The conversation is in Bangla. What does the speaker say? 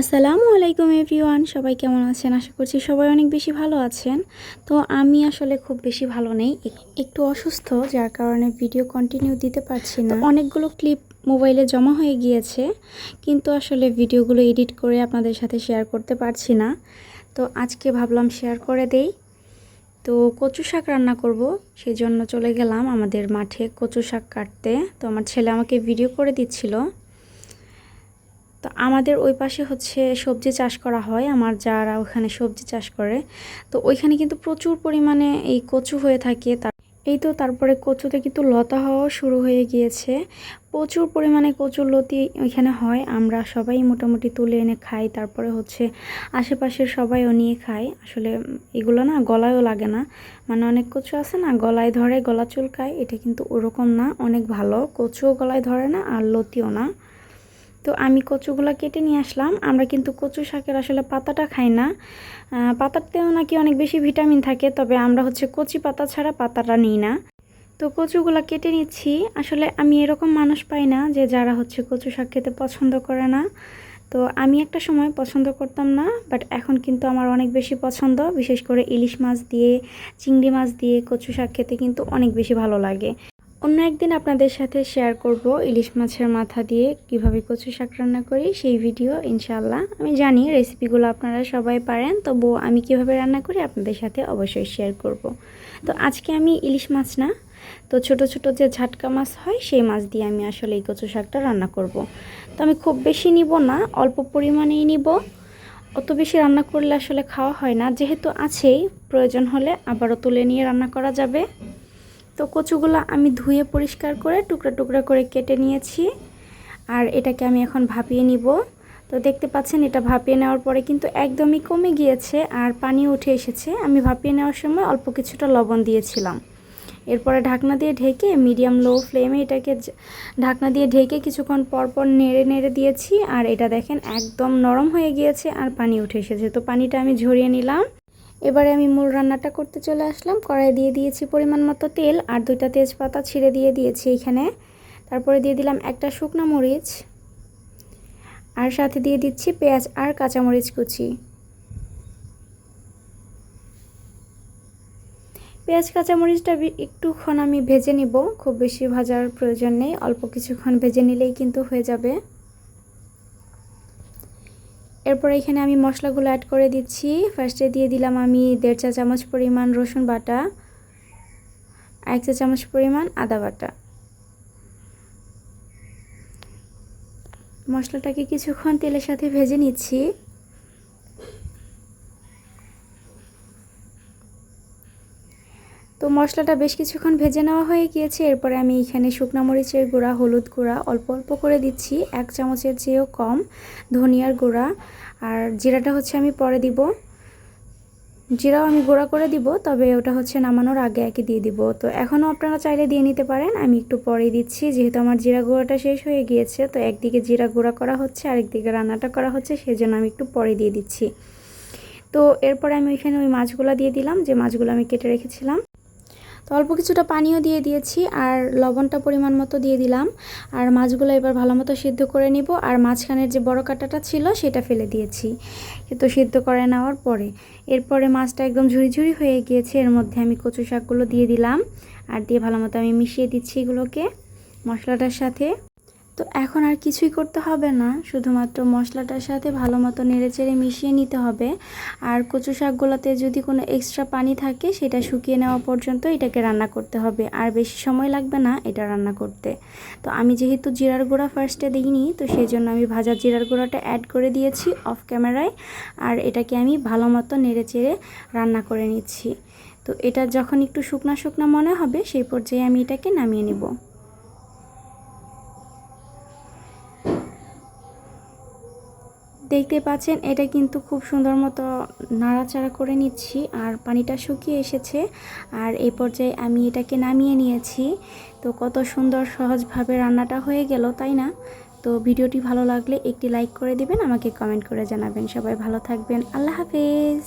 আসসালামু আলাইকুম এভরিওয়ান, সবাই কেমন আছেন? আশা করছি সবাই অনেক বেশি ভালো আছেন। তো আমি আসলে খুব বেশি ভালো নেই একটু অসুস্থ, যার কারণে ভিডিও কন্টিনিউ দিতে পারছি না। অনেকগুলো ক্লিপ মোবাইলে জমা হয়ে গিয়েছে, কিন্তু আসলে ভিডিওগুলো এডিট করে আপনাদের সাথে শেয়ার করতে পারছি না। তো আজকে ভাবলাম শেয়ার করে দেই। তো কচু শাক রান্না করব সেই জন্য চলে গেলাম আমাদের মাঠে কচু শাক কাটতে। তো আমার ছেলে আমাকে ভিডিও করে দিচ্ছিল। তো আমাদের ওই পাশে হচ্ছে সবজি চাষ করা হয়, আমার যারা ওখানে সবজি চাষ করে। তো ওইখানে কিন্তু প্রচুর পরিমাণে এই কচু হয়ে থাকে। তার এই তো তারপরে কচুতে কিন্তু লতা হওয়াও শুরু হয়ে গিয়েছে। প্রচুর পরিমাণে কচুর লতি ওইখানে হয়, আমরা সবাই মোটামুটি তুলে এনে খাই। তারপরে হচ্ছে আশেপাশের সবাইও নিয়ে খায়। আসলে এগুলো না গলায়ও লাগে না। মানে অনেক কচু আছে না, গলায় ধরে, গলা চুলকায়। এটা কিন্তু ওরকম না, অনেক ভালো। কচুও গলায় ধরে না, আর লতিও না। তো আমি কচুগুলো কেটে নিয়ে আসলাম। আমরা কিন্তু কচু শাকের আসলে পাতাটা খাই না। পাতাতেও নাকি অনেক বেশি ভিটামিন থাকে, তবে আমরা হচ্ছে কচি পাতা ছাড়া পাতাটা নিই না। তো কচুগুলো কেটে নিচ্ছি। আসলে আমি এরকম মানুষ পাই না যে যারা হচ্ছে কচু শাক খেতে পছন্দ করে না। তো আমি একটা সময় পছন্দ করতাম না বাট এখন কিন্তু আমার অনেক বেশি পছন্দ। বিশেষ করে ইলিশ মাছ দিয়ে, চিংড়ি মাছ দিয়ে কচু শাক খেতে কিন্তু অনেক বেশি ভালো লাগে। অন্য একদিন আপনাদের সাথে শেয়ার করব ইলিশ মাছের মাথা দিয়ে কীভাবে কচু শাক রান্না করি, সেই ভিডিও ইনশাল্লাহ আমি জানি রেসিপিগুলো আপনারা সবাই পারেন, তবু আমি কীভাবে রান্না করি আপনাদের সাথে অবশ্যই শেয়ার করব। তো আজকে আমি ইলিশ মাছ না, তো ছোট ছোট যে ঝাটকা মাছ হয়, সেই মাছ দিয়ে আমি আসলে এই কচু শাকটা রান্না করব। তো আমি খুব বেশি নিব না, অল্প পরিমাণেই নিব। অত বেশি রান্না করলে আসলে খাওয়া হয় না, যেহেতু আছেই, প্রয়োজন হলে আবারও তুলে নিয়ে রান্না করা যাবে। তো কচুগুলো আমি ধুয়ে পরিষ্কার করে টুকরা টুকরা করে কেটে নিয়েছি। আর এটাকে আমি এখন ভাপিয়ে নিব। তো দেখতে পাচ্ছেন, এটা ভাপিয়ে নেওয়ার পরে কিন্তু একদমই কমে গিয়েছে আর পানি উঠে এসেছে। আমি ভাপিয়ে নেওয়ার সময় অল্প কিছুটা লবণ দিয়েছিলাম। এরপরে ঢাকনা দিয়ে ঢেকে মিডিয়াম লো ফ্লেমে এটাকে ঢাকনা দিয়ে ঢেকে কিছুক্ষণ পর পর নেড়ে নেড়ে দিয়েছি। আর এটা দেখেন একদম নরম হয়ে গিয়েছে আর পানি উঠে এসেছে। তো পানিটা আমি ঝরিয়ে নিলাম। এবারে আমি মূল রান্নাটা করতে চলে আসলাম। কড়াই দিয়ে দিয়েছি পরিমাণ মতো তেল আর দুইটা তেজপাতা ছিঁড়ে দিয়ে দিয়েছি এখানে। তারপরে দিয়ে দিলাম একটা শুকনো মরিচ আর সাথে দিয়ে দিচ্ছি পেঁয়াজ আর কাঁচামরিচ কুচি। পেঁয়াজ, কাঁচামরিচটা একটুক্ষণ আমি ভেজে নিব। খুব বেশি ভাজার প্রয়োজন নেই। অল্প কিছুক্ষণ ভেজে নিলেই কিন্তু হয়ে যাবে। এরপর এখানে আমি মশলাগুলো অ্যাড করে দিচ্ছি। ফার্স্টে দিয়ে দিলাম আমি দেড় চা চামচ পরিমাণ রসুন বাটা, এক চা চামচ পরিমাণ আদা বাটা। মশলাটাকে কিছুক্ষণ তেলের সাথে ভেজে নিচ্ছি। তো মশলাটা বেশ কিছুক্ষণ ভেজে নেওয়া হয়ে গিয়েছে। এরপরে আমি এখানে শুকনো মরিচের গুঁড়া, হলুদ গুঁড়া অল্প অল্প করে দিচ্ছি। এক চামচের চেয়েও কম ধনিয়ার গুঁড়া। আর জিরাটা হচ্ছে আমি পরে দিব। জিরাও আমি গুঁড়া করে দিব, তবে ওটা হচ্ছে নামানোর আগে একে দিয়ে দিব। তো এখনও আপনারা চাইলে দিয়ে নিতে পারেন। আমি একটু পরে দিচ্ছি, যেহেতু আমার জিরা গুঁড়াটা শেষ হয়ে গিয়েছে। তো একদিকে জিরা গুঁড়া করা হচ্ছে, আরেকদিকে রান্নাটা করা হচ্ছে, সেজন্য আমি একটু পরে দিয়ে দিচ্ছি। তো এরপরে আমি ওইখানে ওই মাছগুলো দিয়ে দিলাম। যে মাছগুলো আমি কেটে রেখেছিলাম। তো অল্প কিছুটা পানিও দিয়ে দিয়েছি আর লবণটা পরিমাণ মতো দিয়ে দিলাম। আর মাছগুলো এবার ভালো মতো সিদ্ধ করে নিব। আর মাঝখানের যে বড় কাটাটা ছিল সেটা ফেলে দিয়েছি। তো সিদ্ধ করে নেওয়ার পরে এরপরে মাছটা একদম ঝুড়ি হয়ে গিয়েছে। এর মধ্যে আমি কচু শাকগুলো দিয়ে দিলাম। আর দিয়ে ভালো মতো আমি মিশিয়ে দিচ্ছি এগুলোকে মশলাটার সাথে। তো এখন আর কিছুই করতে হবে না। শুধুমাত্র মশলাটার সাথে ভালো মতো নেড়েচেড়ে মিশিয়ে নিতে হবে। আর কচু শাকগুলোতে যদি কোনো এক্সট্রা পানি থাকে, সেটা শুকিয়ে নেওয়া পর্যন্ত এটাকে রান্না করতে হবে। আর বেশি সময় লাগবে না এটা রান্না করতে। তো আমি যেহেতু জিরার গুঁড়া ফার্স্টে দিইনি, তো সেই জন্য আমি ভাজা জিরার গুঁড়াটা অ্যাড করে দিয়েছি অফ ক্যামেরায় আর এটাকে আমি ভালো মতো নেড়েচেড়ে রান্না করে নিচ্ছি। তো এটা যখন একটু শুকনা শুকনা মনে হবে, সেই পর্যায়ে আমি এটাকে নামিয়ে নেব। দেখতে পাচ্ছেন, এটা কিন্তু খুব সুন্দর মতো নাড়াচাড়া করে নিচ্ছি আর পানিটা শুকিয়ে এসেছে। আর এই পর্যায়ে আমি এটাকে নামিয়ে নিয়েছি। তো কত সুন্দর সহজভাবে রান্নাটা হয়ে গেল, তাই না? তো ভিডিওটি ভালো লাগলে একটি লাইক করে দিবেন, আমাকে কমেন্ট করে জানাবেন। সবাই ভালো থাকবেন। আল্লাহ হাফেজ।